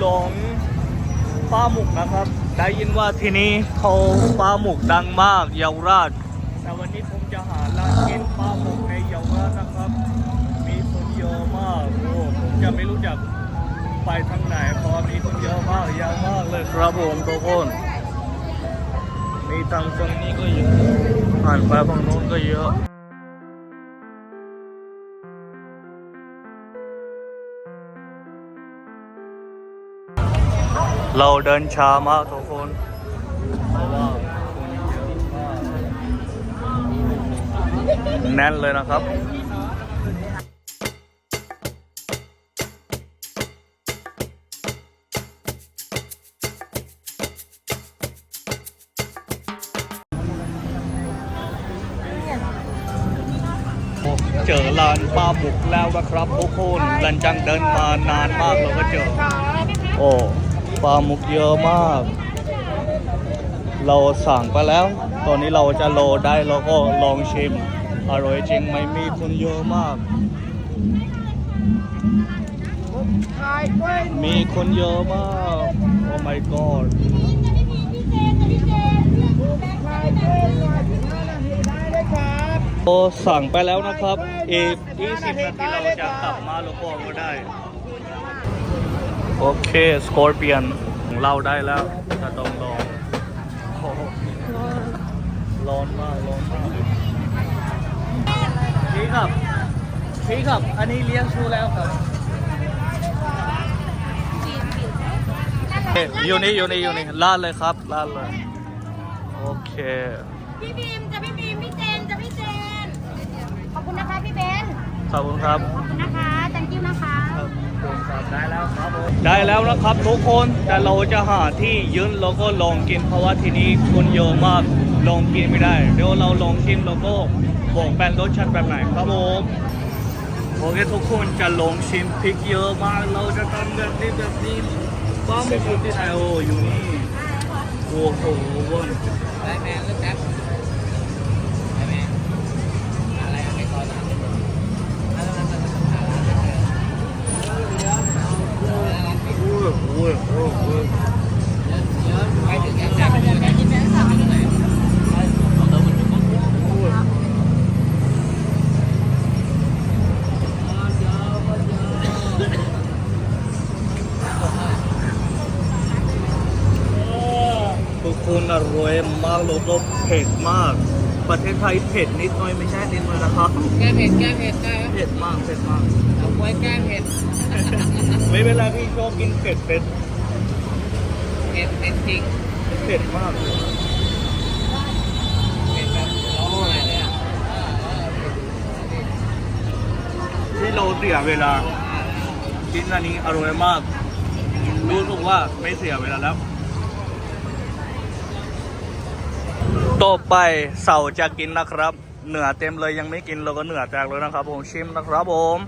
หลงปลาหมึกนะครับ ได้ยินว่าที่นี้เขาปลาหมึกดังมากเยาวราช แต่วันนี้ผมจะหาร้านกินปลาหมึกในเยาวราชนะครับ มีคนเยอะมากโอ้ผมจะไม่รู้จักไปทางไหนเพราะมีคนเยอะมากยาวมากเลยครับผมทุกคนมีทางฝั่งนี้ก็เยอะผ่านไปฝั่งโน้นก็เยอะ เราเดินช้ามากทุกคนแน่นเลยนะครับเจอร้านปลาบุกแล้วนะครับทุกคนหลังจากเดินมานานมากเราก็เจอ โอ้ ปลาหมึกเยอะมาก เราสั่งไปแล้ว ตอนนี้เราจะโลได้แล้วก็ลองชิม อร่อยจริงไหมมีคนเยอะมาก มีคนเยอะมาก โอ้ my god โอ้สั่งไปแล้วนะครับ อีก20นาทีเราจะกลับมาแล้วก็ก็ได้ โอเค สกอร์เปียนของเราได้แล้วจะต้องลองโอ้โหร้อนมากร้อนมากพี่ครับพี่ครับ อันนี้เลี้ยงชูแล้วครับเอ๊ะอยู่นี่อยู่นี่อยู่นี่ลาดเลยครับลาดเลย โอเค พี่บีมจะพี่บีมพี่เจนจะพี่เจน ขอบคุณนะคะพี่เบน ขอบคุณครับ ขอบคุณนะคะ thank you นะคะ ได้แล้วครับได้แล้วนะครับทุกคนแต่เราจะหาที่ยืนแล้วก็ลองกินเพราะว่าที่นี้คนเยอะมากลองกินไม่ได้เดี๋ยวเราลองชิมแล้วก็บอกเป็นรสชาติแบบไหนครับผมโอเคทุกคนจะลองชิมพริกเยอะมากเราจะทำแบบนี้แบบนี้บ้ามูอยู่ที่ไหนโออยู่นี่โอ้โหวนได้แม่เลือกแอป คนอร่อยมากแล้วก็เผ็ดมาก ประเทศไทยเผ็ดนิดหน่อยไม่ใช่นิดหน่อยนะครับแก้เผ็ดแก้เผ็ดได้เผ็ดมากเผ็ดมากเอาไว้แก้เผ็ดไม่เป็นไรพี่ชอบกินเผ็ดเผ็ดเผ็ดเผ็ดจริงเผ็ดมากเผ็ดแบบร้องไห้เลยอะที่เราเสียเวลากินอันนี้อร่อยมากรู้สึกว่าไม่เสียเวลาแล้ว ต่อไปเสาจะกินนะครับ เหนือเต็มเลยยังไม่กินเราก็เหนือแตกเลยนะครับผมชิมนะครับผม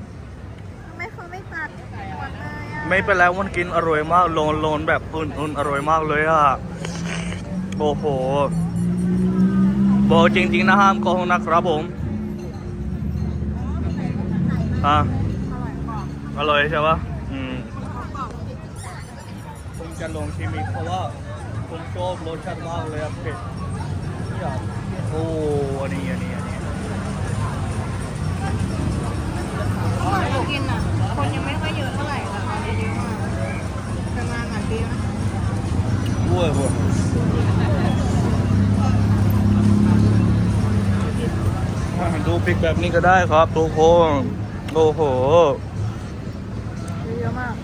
ไม่เขาไม่ตัดหมดเลยอะไม่เป็นไรมันกินอร่อยมากโลนโลนแบบอุ่นๆอร่อยมากเลยอะโอ้โหบอกจริงๆนะห้ามโกงนะครับผมอะอร่อยใช่ปะอืมผมจะลองชิมอีกเพราะว่าผมชอบรสชาติมากเลยอะเผ็ดอยาก โอ้อันนี้อันนี้อันนี้เมื่อนเรากินอะ คนยังไม่ค่อยเยอะเท่าไหร่แต่ตอนนี้เยอะมากประมาณหลายปีนะบ้วยบ้วยดูพริกแบบนี้ก็ได้ครับทุกคนโอ้โห เยอะมาก